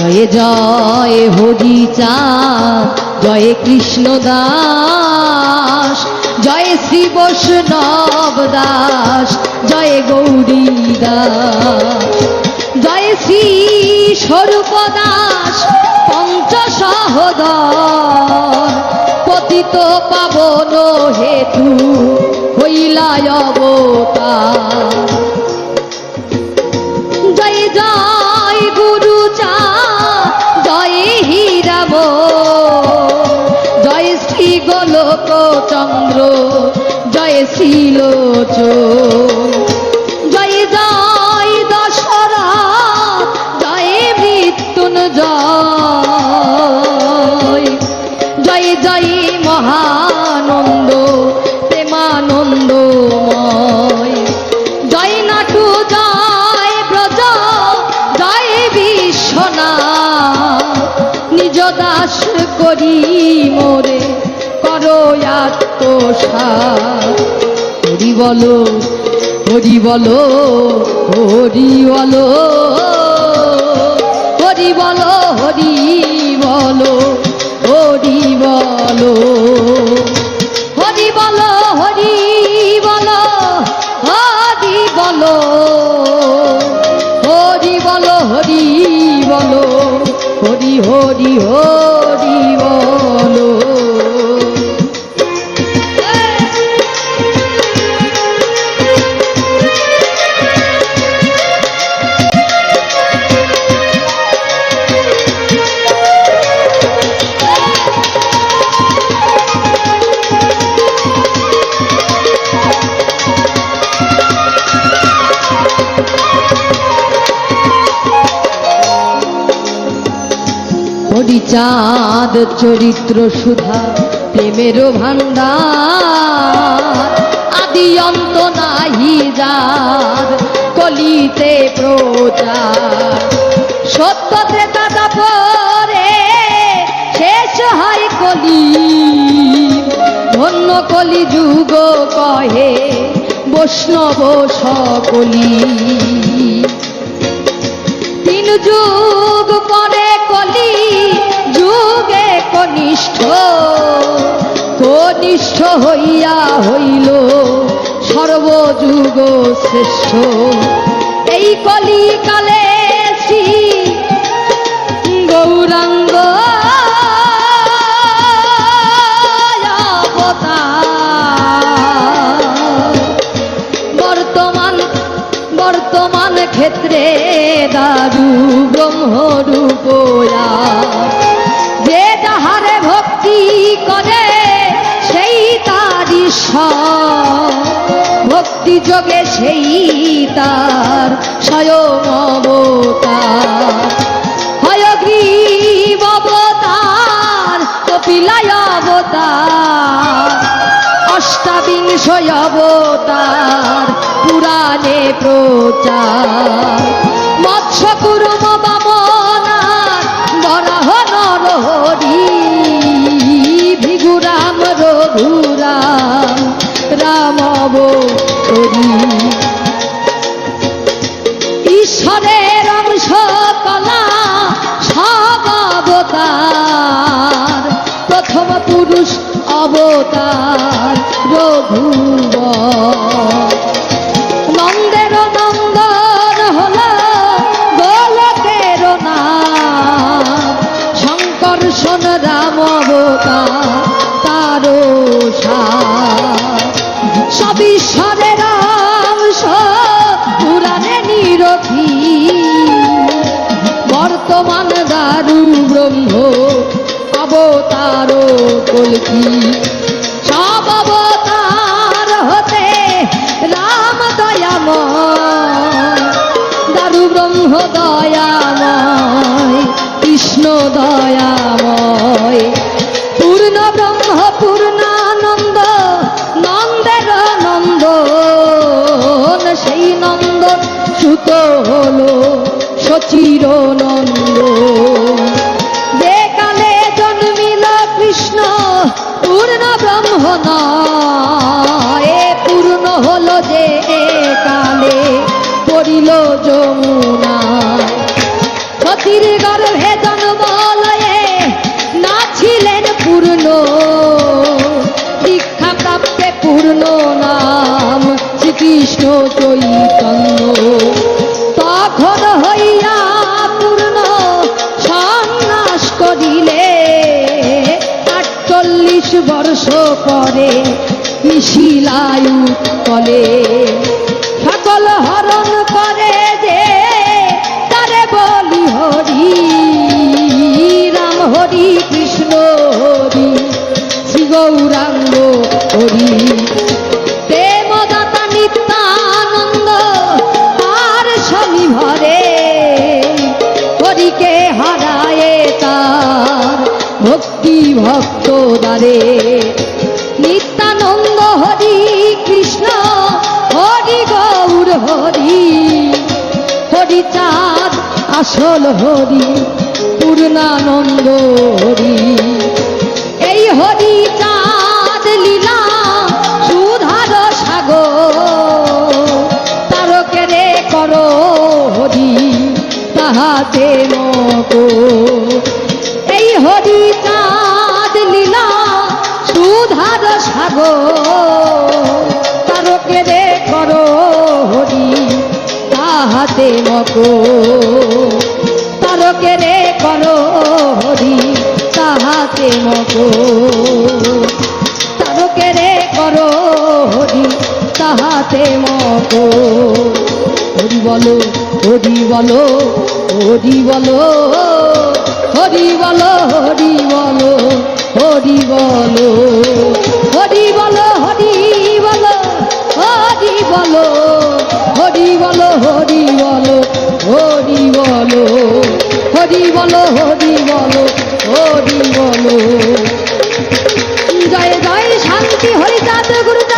জয় জয় হরি জয় কৃষ্ণ দাস, জয় শ্রী বৈষ্ণব দাস, জয় গৌরী দাস, জয় শ্রী স্বরূপ দাস, পঞ্চ সহদর, পতিত পাবন হেতু হইলায় অবতার। জয় জয় চন্দ্র, জয় শ্রীলোচ জয় জয় দশরা, জয় মৃত্যুঞ্জয়। জয় জয় মহানন্দ প্রেমানন্দময় জয় নাটু, জয় ব্রজ, জয় নিজ দাস করি মোরে করো আত্মসাৎ হরি বলো হরি বলো হরি বলো। হরি বলো হরি বলো হরি বলো। হরি বলো হরি বলো হরি বলো। হরি বলো হরি বলো, হরি হরি হরি। হরিচাঁদ চরিত্র সুধা, প্রেমের ভান্ডার আদি অন্ত নাহি যার, কলিতে প্রচার। সত্য ত্রেতা দাপরে শেষ হয় কলি। ধন্য কলি যুগ কহে, বৈষ্ণব সকলি। তিন যুগ পরে কলি। কনিষ্ঠ কনিষ্ঠ হইয়া হইল, সর্বযুগ শ্রেষ্ঠ। এই কলি কালে গৌরাঙ্গ বর্তমান বর্তমান ক্ষেত্রে দারু ব্রহ্মরূপয়া ভক্তি যোগে সেই তার স্বয়ং অবতার। হয়গ্রীব অবতার, কপিলায় অবতার। অষ্টাবিংশ অবতার, পুরাণে প্রচার। মৎস্য কুরুম বামনার বরাহ নরহরি, ভিগুরাম রঘুরাম। রাম ঈশ্বরের অংশ কলা সব প্রথম পুরুষ অবতার রঘুব রাম দয়াময়, দারু ব্রহ্ম দয়াময়, কৃষ্ণ পূর্ণ ব্রহ্ম নন্দের নন্দন সেই নন্দ সুত হলো সচির নন্দ গ্রহণ এ পূর্ণ হলো যে কালে পড়িল যমুনা। সতীর গর্ভে জন্মলয়ে না ছিলেন পূর্ণ, দীক্ষা প্রাপ্তে পূর্ণ নাম শ্রীকৃষ্ণ চৈতন্য। বর্ষ পরে মিশিলায়ু কলে। সকল হরণ করে যে তারে বলি হরি, রাম হরি, কৃষ্ণ হরি, শ্রী গৌরাঙ্গ ভক্তি দ্বারে নিত্যানন্দ হরি কৃষ্ণ, হরি গৌর হরি। হরি চাঁদ আসল হরি, পূর্ণানন্দ হরি। এই হরি চাঁদ লীলা, সুধার সাগর। তারকেরে করো হরি, তাহাতে মকো এই হরি চাঁদ সুধার সাগর, তারকেরে করো হরি, তাহাতে মকো। তারকেরে করো হরি, তাহাতে মকো। তারকেরে করো হরি, তাহাতে মকো। হরি বলো হরি বলো হরি বলো হরি বলো হরি বলো। হরি বলো হরি বলো হরি বলো হরি বলো হরি বলো হরি বলো হরি বলো হরি বলো হরি বলো হরি বলো। জয় জয়, শান্তি হরিচাঁদ গুরুচাঁদ